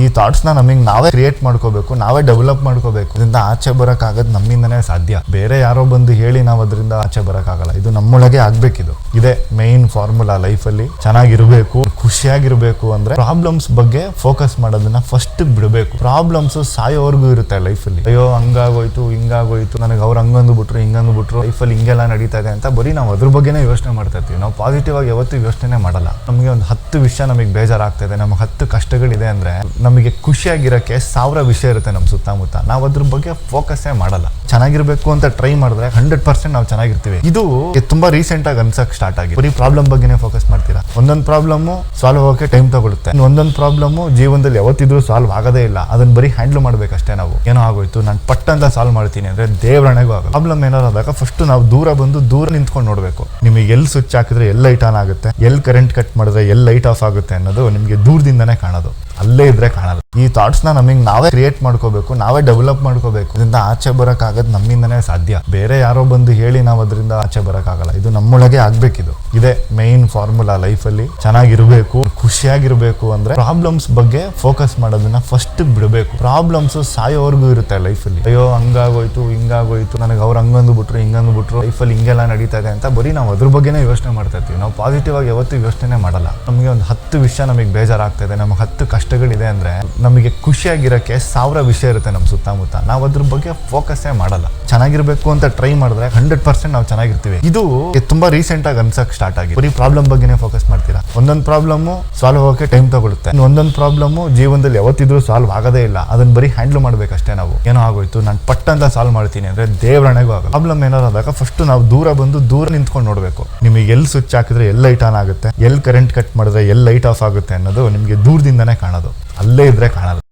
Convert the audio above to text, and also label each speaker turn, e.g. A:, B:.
A: ಈ ಥಾಟ್ಸ್ನ ನಮಗೆ ನಾವೇ ಕ್ರಿಯೇಟ್ ಮಾಡ್ಕೋಬೇಕು, ನಾವೇ ಡೆವಲಪ್ ಮಾಡ್ಕೋಬೇಕು. ಇದರಿಂದ ಆಚೆ ಬರೋಕ್ಕಾಗದು ನಮ್ಮಿಂದನೇ ಸಾಧ್ಯ. ಬೇರೆ ಯಾರೋ ಬಂದು ಹೇಳಿ ನಾವು ಅದರಿಂದ ಆಚೆ ಬರೋಕ್ಕಾಗಲ್ಲ ಇದು ನಮ್ಮೊಳಗೆ ಆಗ್ಬೇಕಿದು. ಇದೇ ಮೈನ್ ಫಾರ್ಮುಲಾ ಲೈಫಲ್ಲಿ ಚೆನ್ನಾಗಿರಬೇಕು, ಖುಷಿಯಾಗಿರಬೇಕು ಅಂದ್ರೆ ಪ್ರಾಬ್ಲಮ್ಸ್ ಬಗ್ಗೆ ಫೋಕಸ್ ಮಾಡೋದನ್ನ ಫಸ್ಟ್ ಬಿಡಬೇಕು. ಪ್ರಾಬ್ಲಮ್ಸ್ ಸಾಯೋವರೆಗೂ ಇರುತ್ತೆ ಲೈಫಲ್ಲಿ ಅಯ್ಯೋ, ಹಂಗಾಗೋಯ್ತು, ಹಿಂಗಾಗೋಯ್ತು. ನನಗೆ ಅವ್ರು ಹಂಗಂದು ಬಿಟ್ರು, ಹಿಂಗಂದು ಬಿಟ್ರು. ಲೈಫಲ್ಲಿ ಹಿಂಗೆಲ್ಲ ನಡೀತಾ ಇದೆ ಅಂತ ಬರೀ ನಾವು ಅದ್ರ ಬಗ್ಗೆನೇ ಯೋಚನೆ ಮಾಡ್ತಾ ಇರ್ತೀವಿ. ನಾವು ಪಾಸಿಟಿವ್ ಆಗಿ ಯಾವತ್ತೂ ಯೋಚನೆ ಮಾಡಲ್ಲ. ನಮಗೆ ಒಂದು ಹತ್ತು ವಿಷಯ ನಮಗೆ ಬೇಜಾರಾಗ್ತಾ ಇದೆ. ನಮಗೆ ಹತ್ತು ಕಷ್ಟಗಳಿದೆ ಅಂದ್ರೆ ನಮಗೆ ಖುಷಿಯಾಗಿರೋಕ್ಕೆ ಸಾವಿರ ವಿಷಯ ಇರುತ್ತೆ ನಮ್ಮ ಸುತ್ತಮುತ್ತ. ನಾವು ಅದ್ರ ಬಗ್ಗೆ ಫೋಕಸ್ಸೇ ಮಾಡಲ್ಲ. ಚೆನ್ನಾಗಿರ್ಬೇಕು ಅಂತ ಟ್ರೈ ಮಾಡಿದ್ರೆ ಹಂಡ್ರೆಡ್ ಪರ್ಸೆಂಟ್ ನಾವು ಚೆನ್ನಾಗಿರ್ತೀವಿ. ಇದು ತುಂಬಾ ರೀಸೆಂಟ್ ಆಗಿ ಅನ್ಸಕ್ ಸ್ಟಾರ್ಟ್ ಆಗಿ ಬರೀ ಪ್ರಾಬ್ಲಮ್ ಬಗ್ಗೆನೇ ಫೋಕಸ್ ಮಾಡ್ತೀರಾ? ಒಂದೊಂದು ಪ್ರಾಬ್ಲಮ್ ಸಾಲ್ವ್ ಆಗೋಕೆ ಟೈಮ್ ತಗೊಳುತ್ತೆ. ಒಂದೊಂದು ಪ್ರಾಬ್ಲಮ್ ಜೀವನದಲ್ಲಿ ಯಾವತ್ತಿದ್ರೂ ಸಾಲ್ವ್ ಆಗೋದೇ ಇಲ್ಲ. ಅದನ್ನ ಬರೀ ಹ್ಯಾಂಡಲ್ ಮಾಡ್ಬೇಕಷ್ಟೇ ನಾವು. ಏನೋ ಆಗೋಯ್ತು, ನಾನು ಪಟ್ಟಂತ ಸಾಲ್ವ್ ಮಾಡ್ತೀನಿ ಅಂದ್ರೆ ದೇವರಣೆಗೂ ಆಗ ಪ್ರಾಬ್ಲಮ್ ಏನಾದ್ರು ಆದಾಗ ಫಸ್ಟ್ ನಾವು ದೂರ ಬಂದು ದೂರ ನಿಂತ್ಕೊಂಡು ನೋಡ್ಬೇಕು. ನಿಮಗೆ ಎಲ್ಲಿ ಸ್ವಿಚ್ ಹಾಕಿದ್ರೆ ಎಲ್ಲಿ ಲೈಟ್ ಆನ್ ಆಗುತ್ತೆ? ಎಲ್ಲಿ ಕರೆಂಟ್ ಕಟ್ ಮಾಡಿದ್ರೆ ಎಲ್ಲಿ ಲೈಟ್ ಆಫ್ ಆಗುತ್ತೆ ಅನ್ನೋದು ನಿಮಗೆ ದೂರದಿಂದನೇ ಕಾಣೋದು. ಅಲ್ಲೇ ಇದ್ರೆ ಕಾಣಲ್ಲ ಈ ಥಾಟ್ಸ್ನ ನಮಗೆ ನಾವೇ ಕ್ರಿಯೇಟ್ ಮಾಡ್ಕೋಬೇಕು, ನಾವೇ ಡೆವಲಪ್ ಮಾಡ್ಕೋಬೇಕು. ಇದರಿಂದ ಆಚೆ ಬರೋಕ್ಕಾಗದು ನಮ್ಮಿಂದನೇ ಸಾಧ್ಯ. ಬೇರೆ ಯಾರೋ ಬಂದು ಹೇಳಿ ನಾವು ಅದರಿಂದ ಆಚೆ ಬರೋಕ್ಕಾಗಲ್ಲ. ಇದು ನಮ್ಮೊಳಗೆ ಆಗ್ಬೇಕಿದು ಇದೇ ಮೈನ್ ಫಾರ್ಮುಲಾ ಲೈಫಲ್ಲಿ ಚೆನ್ನಾಗಿರಬೇಕು, ಖುಷಿಯಾಗಿರಬೇಕು ಅಂದ್ರೆ ಪ್ರಾಬ್ಲಮ್ಸ್ ಬಗ್ಗೆ ಫೋಕಸ್ ಮಾಡೋದನ್ನ ಫಸ್ಟ್ ಬಿಡಬೇಕು. ಪ್ರಾಬ್ಲಮ್ಸ್ ಸಾಯೋವರೆಗೂ ಇರುತ್ತೆ ಲೈಫಲ್ಲಿ ಅಯ್ಯೋ, ಹಂಗಾಗೋಯ್ತು, ಹಿಂಗಾಗೋಯ್ತು. ನನಗೆ ಅವ್ರು ಹಂಗಂದು ಬಿಟ್ರು, ಹಿಂಗಂದು ಬಿಟ್ರು. ಲೈಫಲ್ಲಿ ಹಿಂಗೆಲ್ಲ ನಡೀತಾ ಇದೆ ಅಂತ ಬರೀ ನಾವು ಅದ್ರ ಬಗ್ಗೆನೇ ಯೋಚನೆ ಮಾಡ್ತಾ ಇರ್ತೀವಿ. ನಾವು ಪಾಸಿಟಿವ್ ಆಗಿ ಯಾವತ್ತೂ ಯೋಚನೆ ಮಾಡಲ್ಲ. ನಮಗೆ ಒಂದು ಹತ್ತು ವಿಷಯ ನಮಗೆ ಬೇಜಾರಾಗ್ತಾ ಇದೆ. ನಮಗೆ ಹತ್ತು ಕಷ್ಟಗಳಿದೆ ಅಂದ್ರೆ ನಮಗೆ ಖುಷಿಯಾಗಿರೋಕ್ಕೆ ಸಾವಿರ ವಿಷಯ ಇರುತ್ತೆ ನಮ್ಮ ಸುತ್ತಮುತ್ತ. ನಾವು ಅದ್ರ ಬಗ್ಗೆ ಫೋಕಸ್ಸೇ ಮಾಡಲ್ಲ. ಚೆನ್ನಾಗಿರಬೇಕು ಅಂತ ಟ್ರೈ ಮಾಡಿದ್ರೆ ಹಂಡ್ರೆಡ್ ಪರ್ಸೆಂಟ್ ನಾವು ಚೆನ್ನಾಗಿರ್ತೀವಿ. ಇದು ತುಂಬಾ ರೀಸೆಂಟ್ ಆಗಿ ಅನ್ಸಕ್ ಸ್ಟಾರ್ಟ್ ಆಗಿ ಬರೀ ಪ್ರಾಬ್ಲಮ್ ಬಗ್ಗೆನೇ ಫೋಕಸ್ ಮಾಡ್ತೀರಾ? ಒಂದೊಂದು ಪ್ರಾಬ್ಲಮ್ ಸಾಲ್ವ್ ಆಗೋಕೆ ಟೈಮ್ ತಗೊಳುತ್ತೆ. ಒಂದೊಂದು ಪ್ರಾಬ್ಲಮ್ ಜೀವನದಲ್ಲಿ ಯಾವತ್ತಿದ್ರೂ ಸಾಲ್ವ್ ಆಗೋದೇ ಇಲ್ಲ. ಅದನ್ನ ಬರೀ ಹ್ಯಾಂಡಲ್ ಮಾಡ್ಬೇಕಷ್ಟೇ ನಾವು. ಏನೋ ಆಗೋಯ್ತು, ನಾನು ಪಟ್ಟಂತ ಸಾಲ್ವ್ ಮಾಡ್ತೀನಿ ಅಂದ್ರೆ ದೇವರಣೆಗೂ ಆಗಲ್ಲ. ಪ್ರಾಬ್ಲಮ್ ಏನಾದ್ರು ಆದಾಗ ಫಸ್ಟ್ ನಾವು ದೂರ ಬಂದು ದೂರ ನಿಂತ್ಕೊಂಡು ನೋಡಬೇಕು. ನಿಮಗೆ ಎಲ್ಲಿ ಸ್ವಿಚ್ ಹಾಕಿದ್ರೆ ಎಲ್ಲಿ ಲೈಟ್ ಆನ್ ಆಗುತ್ತೆ? ಎಲ್ಲಿ ಕರೆಂಟ್ ಕಟ್ ಮಾಡಿದ್ರೆ ಎಲ್ಲಿ ಲೈಟ್ ಆಫ್ ಆಗುತ್ತೆ ಅನ್ನೋದು ನಿಮಗೆ ದೂರದಿಂದನೇ ಕಾಣೋದು. ಅಲ್ಲೇ ಇದ್ರೆ ಕಾಣಲ್ಲ.